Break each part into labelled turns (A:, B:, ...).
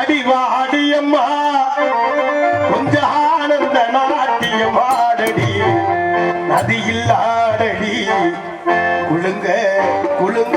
A: அடிவாடியம்மா. கொஞ்சம் ஆனந்த நாட்டியம் ஆடடி நதி இல்லாதடி குழுங்க குழுங்க.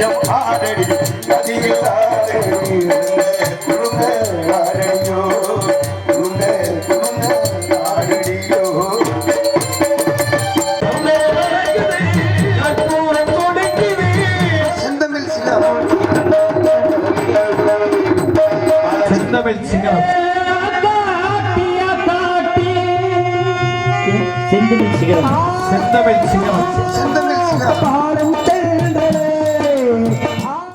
A: நதியம் ஆடடி நதியில் ஆடடி குருந்த ஆடடியோ
B: குருந்த குருந்த ஆடடியோ செந்தமிழ் சிங்கம்.
C: செந்தமிழ் செந்தமிழ்